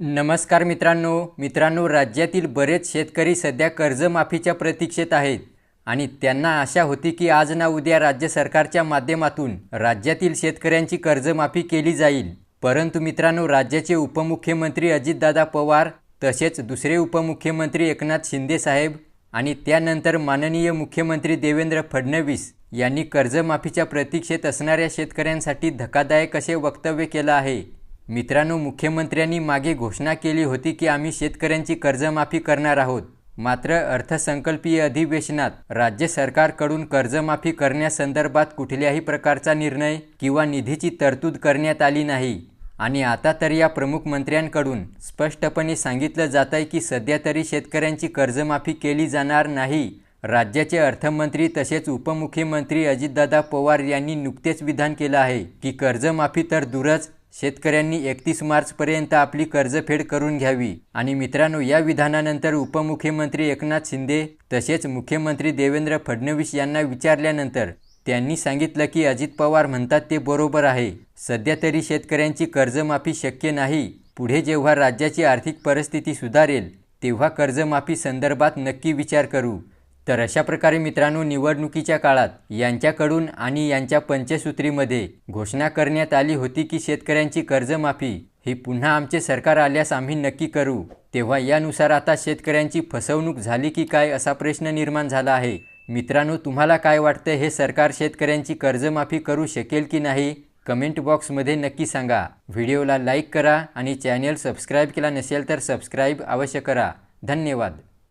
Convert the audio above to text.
नमस्कार मित्रांनो. मित्रांनो राज्यातील बरेच शेतकरी सध्या कर्जमाफीच्या प्रतीक्षेत आहेत आणि त्यांना आशा होती की आज ना उद्या राज्य सरकारच्या माध्यमातून राज्यातील शेतकऱ्यांची कर्जमाफी केली जाईल. परंतु मित्रांनो राज्याचे उपमुख्यमंत्री अजितदादा पवार तसेच दुसरे उपमुख्यमंत्री एकनाथ शिंदे साहेब आणि त्यानंतर माननीय मुख्यमंत्री देवेंद्र फडणवीस यांनी कर्जमाफीच्या प्रतीक्षेत असणाऱ्या शेतकऱ्यांसाठी धक्कादायक असे वक्तव्य केलं आहे. मित्रांनो मुख्यमंत्र्यांनी मागे घोषणा केली होती की आम्ही शेतकऱ्यांची कर्जमाफी करणार आहोत. मात्र अर्थसंकल्पीय अधिवेशनात राज्य सरकारकडून कर्जमाफी करण्यासंदर्भात कुठल्याही प्रकारचा निर्णय किंवा निधीची तरतूद करण्यात आली नाही. आणि आता तर या प्रमुख मंत्र्यांकडून स्पष्टपणे सांगितलं जात आहे की सध्या तरी शेतकऱ्यांची कर्जमाफी केली जाणार नाही. राज्याचे अर्थमंत्री तसेच उपमुख्यमंत्री अजितदादा पवार यांनी नुकतेच विधान केलं आहे की कर्जमाफी तर दूरच शेतकऱ्यांनी एकतीस मार्चपर्यंत आपली कर्जफेड करून घ्यावी. आणि मित्रांनो या विधानानंतर उपमुख्यमंत्री एकनाथ शिंदे तसेच मुख्यमंत्री देवेंद्र फडणवीस यांना विचारल्यानंतर त्यांनी सांगितलं की अजित पवार म्हणतात ते बरोबर आहे. सध्या तरी शेतकऱ्यांची कर्जमाफी शक्य नाही. पुढे जेव्हा राज्याची आर्थिक परिस्थिती सुधारेल तेव्हा कर्जमाफी संदर्भात नक्की विचार करू. तर अशा प्रकारे मित्रांनो निवडणुकीच्या काळात यांच्याकडून आणि यांच्या पंचसूत्रीमध्ये घोषणा करण्यात आली होती की शेतकऱ्यांची कर्जमाफी ही पुन्हा आमचे सरकार आल्यास आम्ही नक्की करू. तेव्हा यानुसार आता शेतकऱ्यांची फसवणूक झाली की काय असा प्रश्न निर्माण झाला आहे. मित्रांनो तुम्हाला काय वाटतं? हे सरकार शेतकऱ्यांची कर्जमाफी करू शकेल की नाही? कमेंट बॉक्समध्ये नक्की सांगा. व्हिडिओला लाईक करा आणि चॅनेल सबस्क्राईब केला नसेल तर सबस्क्राईब अवश्य करा. धन्यवाद.